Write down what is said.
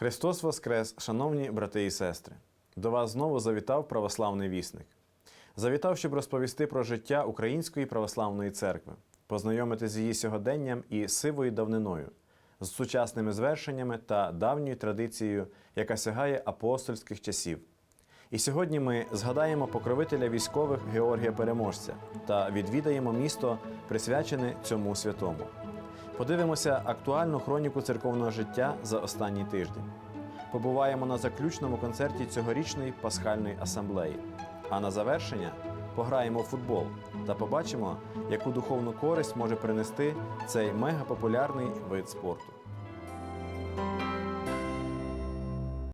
Христос Воскрес, шановні брати і сестри! До вас знову завітав православний вісник. Завітав, щоб розповісти про життя Української православної церкви, познайомити з її сьогоденням і сивою давниною, з сучасними звершеннями та давньою традицією, яка сягає апостольських часів. І сьогодні ми згадаємо покровителя військових Георгія Переможця та відвідаємо місто, присвячене цьому святому. Подивимося актуальну хроніку церковного життя за останній тиждень. Побуваємо на заключному концерті цьогорічної пасхальної асамблеї. А на завершення пограємо в футбол та побачимо, яку духовну користь може принести цей мегапопулярний вид спорту.